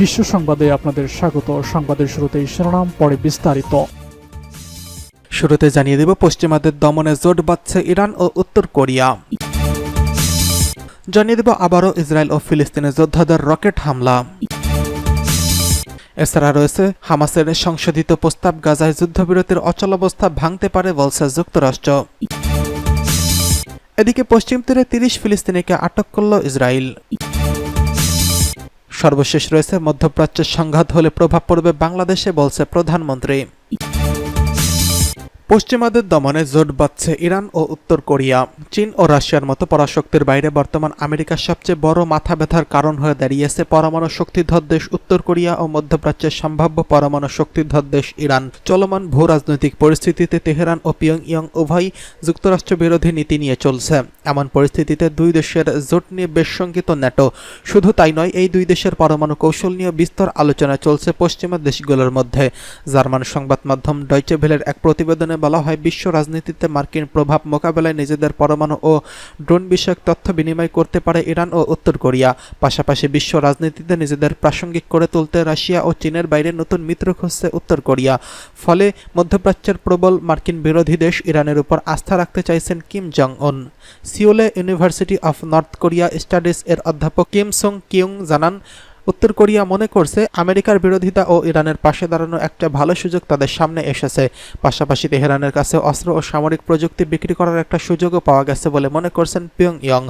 বিশ্ব সংবাদে আপনাদের স্বাগত। সংবাদের শুরুতেই শিরোনাম, পরে বিস্তারিত। শুরুতে জানিয়ে দেব, পশ্চিমাদের দমনে জোট বাঁধছে ইরান ও উত্তর কোরিয়া। জানিয়ে দেব, আবারও ইসরায়েল ও ফিলিস্তিনের যোদ্ধাদের রকেট হামলা। এছাড়া রয়েছে, হামাসের সংশোধিত প্রস্তাব গাজায় যুদ্ধবিরতির অচলাবস্থা ভাঙতে পারে বলছে যুক্তরাষ্ট্র। এদিকে পশ্চিম তীরে তিরিশ ফিলিস্তিনিকে আটক করল ইসরায়েল। সর্বশেষ রয়েছে মধ্যপ্রাচ্যের সংঘাত হলে প্রভাব পড়বে বাংলাদেশে বলছে প্রধানমন্ত্রী। পশ্চিমাদের দমনে জোট বাঁধছে ইরান ও উত্তর কোরিয়া। চীন ও রাশিয়ার মতো পরাশক্তির বাইরে বর্তমান আমেরিকার সবচেয়ে বড় মাথা ব্যথার কারণ হয়ে দাঁড়িয়েছে পরমাণু শক্তিধর দেশ উত্তর কোরিয়া ও মধ্যপ্রাচ্যের সম্ভাব্য পরমাণু শক্তিধর দেশ ইরান। চলমান ভূ রাজনৈতিক পরিস্থিতিতে তেহরান ও পিয়ং ইয়ং উভয় যুক্তরাষ্ট্র বিরোধী নীতি নিয়ে চলছে। এমন পরিস্থিতিতে দুই দেশের জোট নিয়ে বেশ শঙ্কিত ন্যাটো। শুধু তাই নয়, এই দুই দেশের পরমাণু কৌশল নিয়ে বিস্তর আলোচনা চলছে পশ্চিমা দেশগুলোর মধ্যে। জার্মান সংবাদ মাধ্যম ডয়চে ভেলের এক প্রতিবেদনে বলা হয়, বিশ্ব রাজনীতিতে মার্কিন প্রভাব মোকাবেলায় নিজেদের পরমাণু ও ড্রোন বিষয়ক তথ্য বিনিময় করতে পারে ইরান ও উত্তর কোরিয়া। পাশাপাশি বিশ্ব রাজনীতিতে নিজেদের প্রাসঙ্গিক করে তুলতে রাশিয়া ও চীনের বাইরে নতুন মিত্র খুঁজছে উত্তর কোরিয়া। ফলে মধ্যপ্রাচ্যের প্রবল মার্কিন বিরোধী দেশ ইরানের উপর আস্থা রাখতে চাইছেন Kim Jong Un সিওলে university of North Korea studies এর অধ্যাপক কিম সং কিউং জানান উত্তর কোরিয়া মনে করছে আমেরিকার বিরোধিতা ও ইরানের পাশে দাঁড়ানো একটা ভালো সুযোগ তাদের সামনে এসেছে। পাশাপাশি তেহরানের কাছে অস্ত্র ও সামরিক প্রযুক্তি বিক্রি করার একটা সুযোগও পাওয়া গেছে বলে মনে করছেন পিয়ং ইয়ং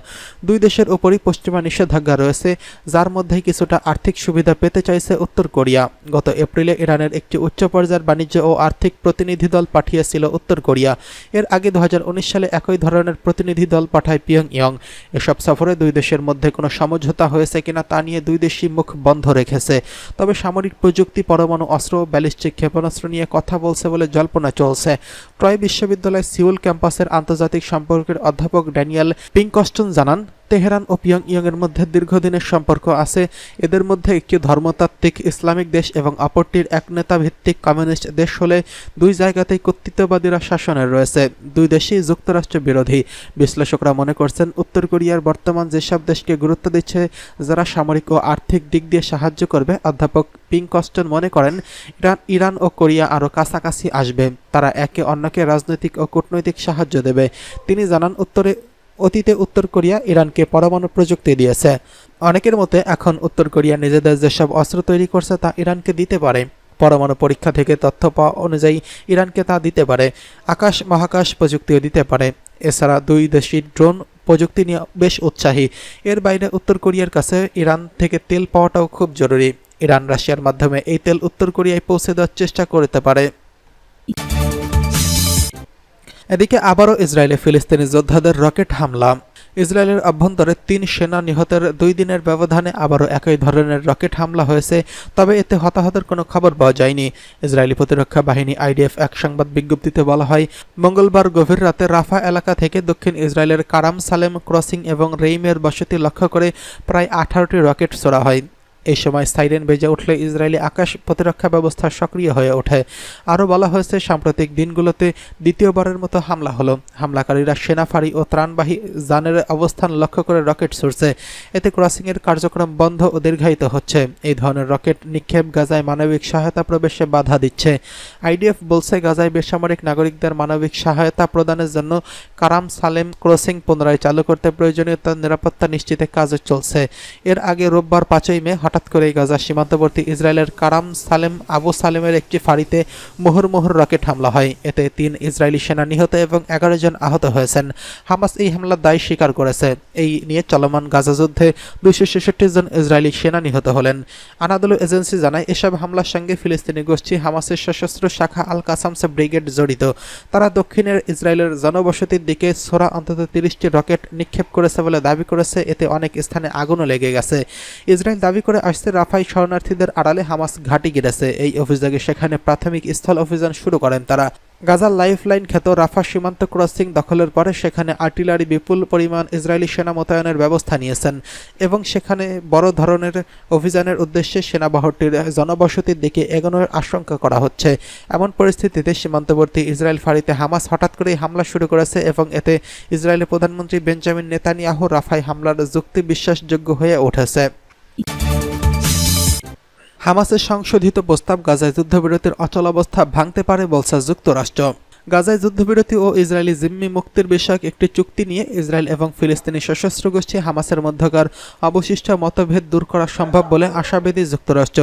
দুই দেশের উপরই পশ্চিমা নিষেধাজ্ঞা রয়েছে, যার মধ্যে কিছুটা আর্থিক সুবিধা পেতে চাইছে উত্তর কোরিয়া। গত এপ্রিলে ইরানের একটি উচ্চ পর্যায়ের বাণিজ্য ও আর্থিক প্রতিনিধি দল পাঠিয়েছিল উত্তর কোরিয়া। এর আগে দু হাজার উনিশ সালে একই ধরনের প্রতিনিধি দল পাঠায় পিয়ং ইয়ং এসব সফরে দুই দেশের মধ্যে কোনো সমঝোতা হয়েছে কিনা তা নিয়ে দুই দেশই মুখ বন্ধ রেখেছে। তবে সামরিক প্রযুক্তি, পরমাণু, অস্ত্র, ব্যালিস্টিক ক্ষেপণাস্ত্র নিয়ে কথা বলছে বলে জল্পনা চলছে। ট্রয় বিশ্ববিদ্যালয় সিউল ক্যাম্পাসের আন্তর্জাতিক সম্পর্কের অধ্যাপক ড্যানিয়েল পিংকস্টন জানান তেহরান ও পিয়ং ইয়ংয়ের মধ্যে দীর্ঘদিনের সম্পর্ক আছে। এদের মধ্যে একটি ধর্মতাত্ত্বিক ইসলামিক দেশ এবং অপরটির এক নেতাভিত্তিক কমিউনিস্ট দেশ হলে দুই জায়গাতেই কর্তৃত্ববাদীরা শাসনের রয়েছে। দুই দেশই যুক্তরাষ্ট্র বিরোধী। বিশ্লেষকরা মনে করছেন, উত্তর কোরিয়ার বর্তমান যেসব দেশকে গুরুত্ব দিচ্ছে, যারা সামরিক ও আর্থিক দিক দিয়ে সাহায্য করবে, অধ্যাপক পিং কস্টন মনে করেন, ইরান ইরান ও কোরিয়া আরও কাছাকাছি আসবে। তারা একে অন্যকে রাজনৈতিক ও কূটনৈতিক সাহায্য দেবে। তিনি জানান, উত্তরে অতীতে উত্তর কোরিয়া ইরানকে পরমাণু প্রযুক্তি দিয়েছে। অনেকের মতে, এখন উত্তর কোরিয়া নিজেদের যেসব অস্ত্র তৈরি করছে তা ইরানকে দিতে পারে। পরমাণু পরীক্ষা থেকে তথ্য পাওয়া অনুযায়ী ইরানকে তা দিতে পারে। আকাশ মহাকাশ প্রযুক্তিও দিতে পারে। এছাড়া দুই দেশই ড্রোন প্রযুক্তি নিয়ে বেশ উৎসাহী। এর বাইরে উত্তর কোরিয়ার কাছে ইরান থেকে তেল পাওয়াটাও খুব জরুরি। ইরান রাশিয়ার মাধ্যমে এই তেল উত্তর কোরিয়ায় পৌঁছে দেওয়ার চেষ্টা করতে পারে। এদিকে আবারও ইসরায়েলে ফিলিস্তিনি যোদ্ধাদের রকেট হামলা। ইসরায়েলের অভ্যন্তরে তিন সেনা নিহতের দুই দিনের ব্যবধানে আবারও একই ধরনের রকেট হামলা হয়েছে, তবে এতে হতাহতের কোনো খবর পাওয়া যায়নি। ইসরায়েলি প্রতিরক্ষা বাহিনী আইডিএফ এক সংবাদ বিজ্ঞপ্তিতে বলা হয়, মঙ্গলবার গভীর রাতে রাফা এলাকা থেকে দক্ষিণ ইসরায়েলের কারাম সালেম ক্রসিং এবং রেইমের বসতি লক্ষ্য করে প্রায় আঠারোটি রকেট ছোড়া হয়। এই সময় সাইরেন বেজে উঠলে ইসরায়েলি আকাশ প্রতিরক্ষা ব্যবস্থা সক্রিয় হয়ে ওঠে। আরও বলা হয়েছে, সাম্প্রতিক দিনগুলোতে দ্বিতীয়বারের মতো হামলা হলো। হামলাকারীরা সেনাফাঁড়ি ও ত্রাণবাহী যানের অবস্থান লক্ষ্য করে রকেট ছুড়ছে। এতে ক্রসিংয়ের কার্যক্রম বন্ধ ও দীর্ঘায়িত হচ্ছে। এই ধরনের রকেট নিক্ষেপ গাজায় মানবিক সহায়তা প্রবেশে বাধা দিচ্ছে। আইডিএফ বলছে, গাজায় বেসামরিক নাগরিকদের মানবিক সহায়তা প্রদানের জন্য কারাম সালেম ক্রসিং পুনরায় চালু করতে প্রয়োজনীয় তার নিরাপত্তা নিশ্চিতে কাজ চলছে। এর আগে রোববার পাঁচই মে হঠাৎ করে গাজা সীমান্তবর্তী ইসরায়েলের কারাম সালেম আবু সালেমের একটি ফাঁড়িতে মুহুর্মুহুর রকেট হামলা হয়। এতে তিন ইসরায়েলি সেনা নিহত এবং এগারো জন আহত হয়েছেন। হামাস এই হামলার দায় স্বীকার করেছে। এই নিয়ে চলমান গাজা যুদ্ধে দুইশো ছেষট্টি জন ইসরায়েলি সেনা নিহত হলেন। আনাদুলু এজেন্সি জানায়, এসব হামলার সঙ্গে ফিলিস্তিনি গোষ্ঠী হামাসের সশস্ত্র শাখা আল কাসামস ব্রিগেড জড়িত। তারা দক্ষিণের ইসরায়েলের জনবসতির দিকে সোরা অন্তত তিরিশটি রকেট নিক্ষেপ করেছে বলে দাবি করেছে। এতে অনেক স্থানে আগুনও লেগে গেছে। ইসরায়েল দাবি করে আসছে রাফাই শরণার্থীদের আড়ালে হামাস ঘাঁটি গেড়েছে। এই অভিযোগে সেখানে প্রাথমিক স্থল অভিযান শুরু করেন তারা। গাজার লাইফলাইন খ্যাত রাফা সীমান্ত ক্রসিং দখলের পরে সেখানে আর্টিলারি বিপুল পরিমাণ ইসরায়েলি সেনা মোতায়েনের ব্যবস্থা নিয়েছেন এবং সেখানে বড় ধরনের অভিযানের উদ্দেশ্যে সেনাবাহরটির জনবসতির দিকে এগোনোর আশঙ্কা করা হচ্ছে। এমন পরিস্থিতিতে সীমান্তবর্তী ইসরায়েল ফাঁড়িতে হামাস হঠাৎ করেই হামলা শুরু করেছে এবং এতে ইসরায়েলের প্রধানমন্ত্রী বেঞ্জামিন নেতানিয়াহু রাফাই হামলার যুক্তি বিশ্বাসযোগ্য হয়ে উঠেছে। হামাসের সংশোধিত প্রস্তাব গাজায় যুদ্ধবিরতির অচলাবস্থা ভাঙতে পারে বলছে যুক্তরাষ্ট্র। গাজায় যুদ্ধবিরতি ও ইসরায়েলি জিম্মি মুক্তির বিষয়ক একটি চুক্তি নিয়ে ইসরায়েল এবং ফিলিস্তিনি সশস্ত্র গোষ্ঠী হামাসের মধ্যকার অবশিষ্ট মতভেদ দূর করা সম্ভব বলে আশাবাদী যুক্তরাষ্ট্র।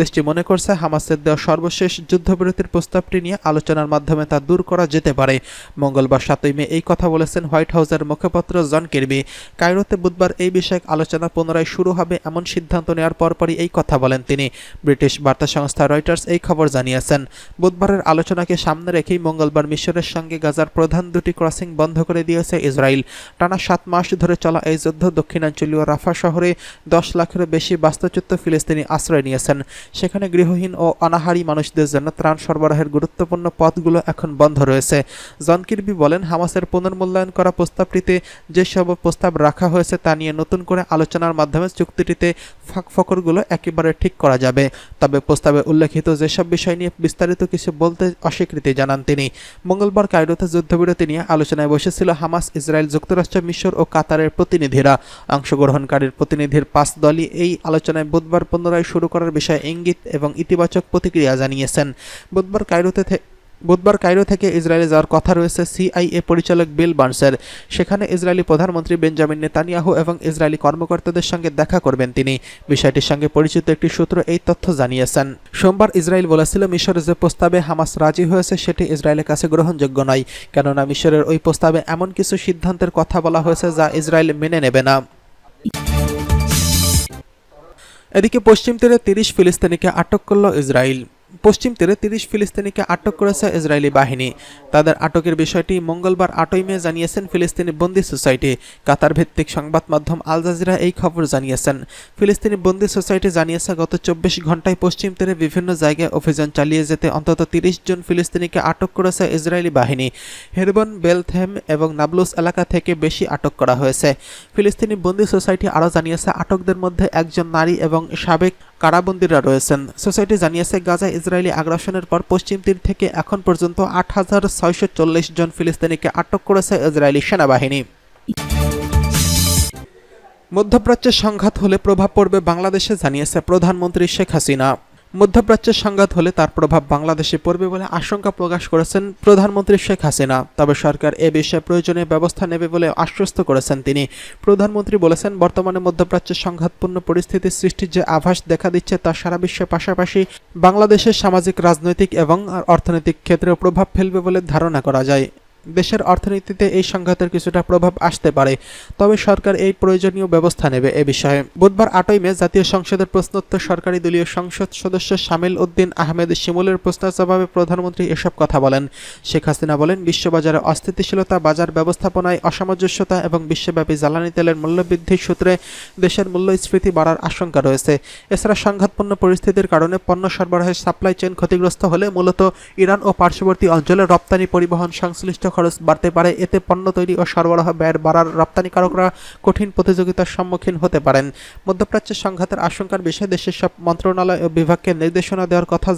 দেশটি মনে করছে হামাসের দেওয়া সর্বশেষ যুদ্ধবিরতির প্রস্তাবটি নিয়ে আলোচনার মাধ্যমে তা দূর করা যেতে পারে। মঙ্গলবার সাতই মে এই কথা বলেছেন হোয়াইট হাউসের মুখপাত্র জন কিরবি। কায়রোতে বুধবার এই বিষয়ক আলোচনা পুনরায় শুরু হবে এমন সিদ্ধান্ত নেওয়ার পরপরই এই কথা বলেন তিনি। ব্রিটিশ বার্তা সংস্থা রয়টার্স এই খবর জানিয়েছেন। বুধবারের আলোচনাকে সামনে রেখেই মঙ্গলবার মিশরের সঙ্গে গাজার প্রধান দুটি ক্রসিং বন্ধ করে দিয়েছে ইসরায়েল। টানা সাত মাস ধরে চলা এই যুদ্ধ দক্ষিণাঞ্চলীয় রাফা শহরে দশ লাখেরও বেশি বাস্তুচ্যুত ফিলিস্তিনি আশ্রয় নিয়েছেন। সেখানে গৃহহীন ও অনাহারী মানুষদের জন্য ত্রাণ সরবরাহের গুরুত্বপূর্ণ পথগুলো এখন বন্ধ রয়েছে। জন কিরবি বলেন, হামাসের পুনর্মূল্যায়ন করা প্রস্তাবটিতে যেসব প্রস্তাব রাখা হয়েছে তা নিয়ে নতুন করে আলোচনার মাধ্যমে চুক্তিটিতে ফাঁক ফকরগুলো একেবারে ঠিক করা যাবে। তবে প্রস্তাবে উল্লেখিত যেসব বিষয় নিয়ে বিস্তারিত কিছু বলতে অস্বীকৃতি জানান তিনি। মঙ্গলবার কায়রোতে যুদ্ধবিরতি নিয়ে আলোচনায় বসেছিল হামাস, ইসরায়েল যুক্তরাষ্ট্র, মিশর ও কাতারের প্রতিনিধিরা। অংশগ্রহণকারীর প্রতিনিধির পাঁচ দলই এই আলোচনায় বুধবার পুনরায় শুরু করার বিষয়ে ইঙ্গিত এবং ইতিবাচক প্রতিক্রিয়া জানিয়েছেন। বুধবার কায়রোতে বুধবার কায়রো থেকে ইসরায়েলে যাওয়ার কথা রয়েছে সিআইএ পরিচালক বিল বার্নসের। সেখানে ইসরায়েলি প্রধানমন্ত্রী বেঞ্জামিন নেতানিয়াহু এবং ইসরায়েলি কর্মকর্তাদের সঙ্গে দেখা করবেন তিনি। বিষয়টির সঙ্গে পরিচিত একটি সূত্র এই তথ্য জানিয়েছেন। সোমবার ইসরায়েল বলেছিল মিশরের যে প্রস্তাবে হামাস রাজি হয়েছে, সেটি ইসরায়েলের কাছে গ্রহণযোগ্য নয়। কেননা, মিশরের ওই প্রস্তাবে এমন কিছু সিদ্ধান্তের কথা বলা হয়েছে যা ইসরায়েল মেনে নেবে না। এদিকে পশ্চিম তীরে তিরিশ ফিলিস্তিনিকে আটক করল ইসরায়েল। পশ্চিম তীরে তিরিশ ফিলিস্তিনিকে আটক করেছে ইসরায়েলি বাহিনী। তাদের আটকের বিষয়টি মঙ্গলবার আটই মে জানিয়েছেন ফিলিস্তিনি বন্দি সোসাইটি। কাতার ভিত্তিক সংবাদ মাধ্যম আল জাজিরা এই খবর জানিয়েছেন। ফিলিস্তিনি বন্দি সোসাইটি জানিয়েছে, গত চব্বিশ ঘন্টায় পশ্চিম তীরে বিভিন্ন জায়গায় অভিযান চালিয়ে যেতে অন্তত তিরিশ জন ফিলিস্তিনিকে আটক করেছে ইসরায়েলি বাহিনী। হেরবন, বেলথেম এবং নাবলুস এলাকা থেকে বেশি আটক করা হয়েছে। ফিলিস্তিনি বন্দি সোসাইটি আরও জানিয়েছে, আটকদের মধ্যে একজন নারী এবং সাবেক কারাবন্দিরা রয়েছেন। সোসাইটি জানিয়েছে, গাজায় ইসরায়েলি আগ্রাসনের পর পশ্চিম তীর থেকে এখন পর্যন্ত আট হাজার ছয়শো চল্লিশ জন ফিলিস্তিনিকে আটক করেছে ইসরায়েলি সেনাবাহিনী। মধ্যপ্রাচ্যে সংঘাত হলে প্রভাব পড়বে বাংলাদেশে, জানিয়েছে প্রধানমন্ত্রী শেখ হাসিনা। মধ্যপ্রাচ্যের সংঘাত হলে তার প্রভাব বাংলাদেশে পড়বে বলে আশঙ্কা প্রকাশ করেছেন প্রধানমন্ত্রী শেখ হাসিনা। তবে সরকার এ বিষয়ে প্রয়োজনীয় ব্যবস্থা নেবে বলে আশ্বস্ত করেছেন তিনি। প্রধানমন্ত্রী বলেছেন, বর্তমানে মধ্যপ্রাচ্যের সংঘাতপূর্ণ পরিস্থিতির সৃষ্টির যে আভাস দেখা দিচ্ছে তা সারা বিশ্বের পাশাপাশি বাংলাদেশের সামাজিক, রাজনৈতিক এবং অর্থনৈতিক ক্ষেত্রেও প্রভাব ফেলবে বলে ধারণা করা যায়। দেশের অর্থনীতিতে এই সংঘাতের কিছুটা প্রভাব আসতে পারে, তবে সরকার এই প্রয়োজনীয় ব্যবস্থা নেবে এ বিষয়ে। বুধবার আটই মে জাতীয় সংসদের প্রশ্নোত্তর সরকারি দলীয় সংসদ সদস্য শামিল উদ্দিন আহমেদ শিমুলের প্রশ্নের জবাবে প্রধানমন্ত্রী এসব কথা বলেন। শেখ হাসিনা বলেন, বিশ্ববাজারে অস্থিতিশীলতা, বাজার ব্যবস্থাপনায় অসামঞ্জস্যতা এবং বিশ্বব্যাপী জ্বালানি তেলের মূল্যবৃদ্ধির সূত্রে দেশের মূল্যস্ফীতি বাড়ার আশঙ্কা রয়েছে। এছাড়া সংঘাতপূর্ণ পরিস্থিতির কারণে পণ্য সরবরাহের সাপ্লাই চেইন ক্ষতিগ্রস্ত হলে মূলত ইরান ও পার্শ্ববর্তী অঞ্চলে রপ্তানি পরিবহন সংশ্লিষ্ট খরচ বাড়তে পারে। এতে পণ্য তৈরি ও সরবরাহ ব্যয়ের বাড়ার রপ্তানিকারকরা কঠিন প্রতিযোগিতার সম্মুখীন হতে পারেন। মধ্যপ্রাচ্যের সংঘাতের আশঙ্কার বিষয়ে দেশের সব মন্ত্রণালয় ও বিভাগকে নির্দেশনা দেওয়ার কথা